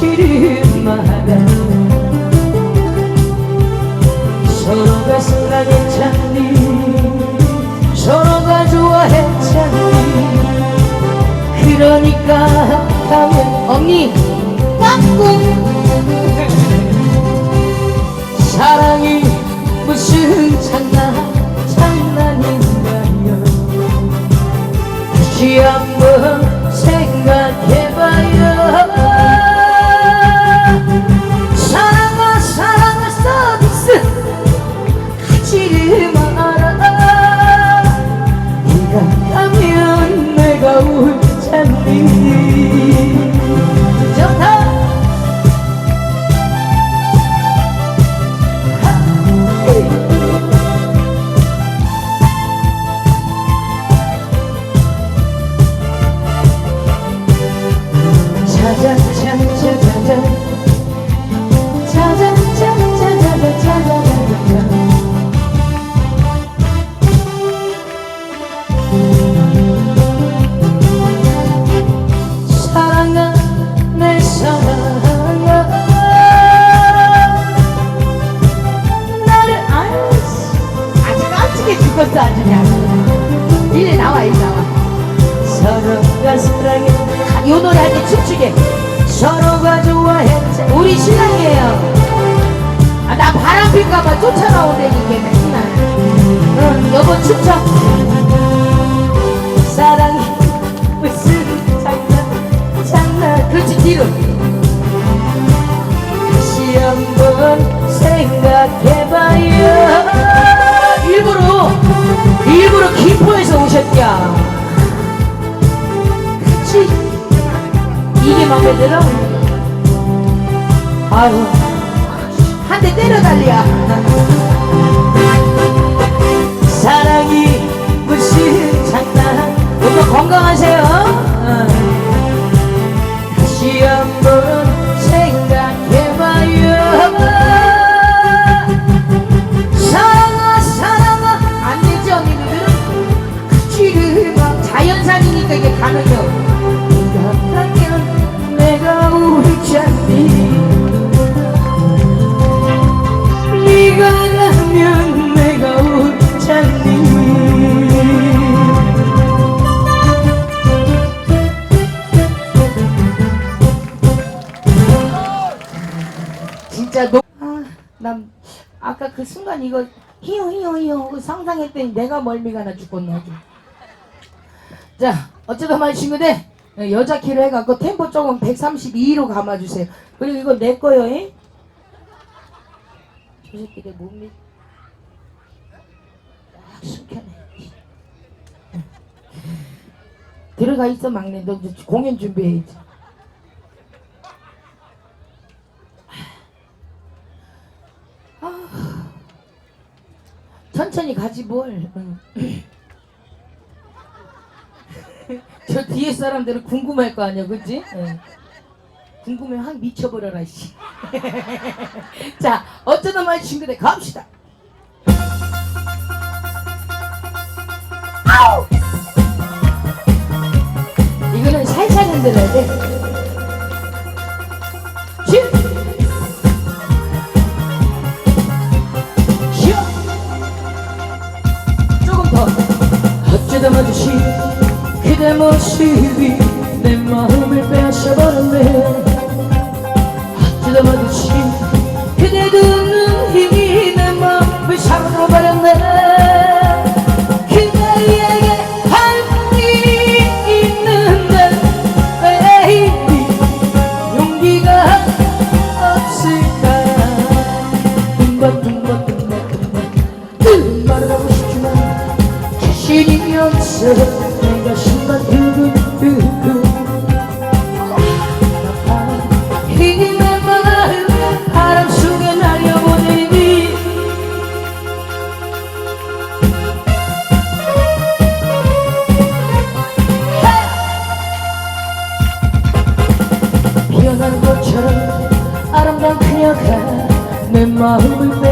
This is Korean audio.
시린 마음 서로가 사랑에 찬 깜찍해 죽었어 아주 그냥 이리 나와 이리 나와. 서로가 사랑해. 아, 요 노래 할 때 춤추게 서로가 좋아했자 우리 신랑이에요. 아, 나 바람 필까봐 쫓아나오다니까 맨날. 응 여보 춤춰 사랑이 무슨 장난 장난. 그렇지 뒤로. 다시 한번 생각해봐요 들어 아유 한 대 때려 달리야. 사랑이 무슨 장난 오늘 건강하세요. 어. 다시 한번 생각해봐요. 사랑아 사랑아. 안 되지 언니들은 그치를 막 자연산이니까 이게 가능해요 진짜 너. 아, 난 아까 그 순간 이거 히요 히요 히요 상상했더니 내가 멀미가 나 죽겠네 아주. 자, 어쩌다 말 친구들 여자 키로 해갖고 템포 조금 132로 감아주세요. 그리고 이거 내 거요, 잉? 저 새끼 내 몸이 딱 숙여네. 들어가 있어 막내 너 공연 준비해야지. 천천히 가지 뭘. 응. 저 뒤에 사람들은 궁금할 거 아니야? 응. 궁금해 확 미쳐버려라, 씨. 자, 어쩌다 말 친구들 갑시다. 이거는 살살 흔들어야 돼. gibi Benim ahım hep yaşa barındayım Hatırlamadım şimdi Benim rahmime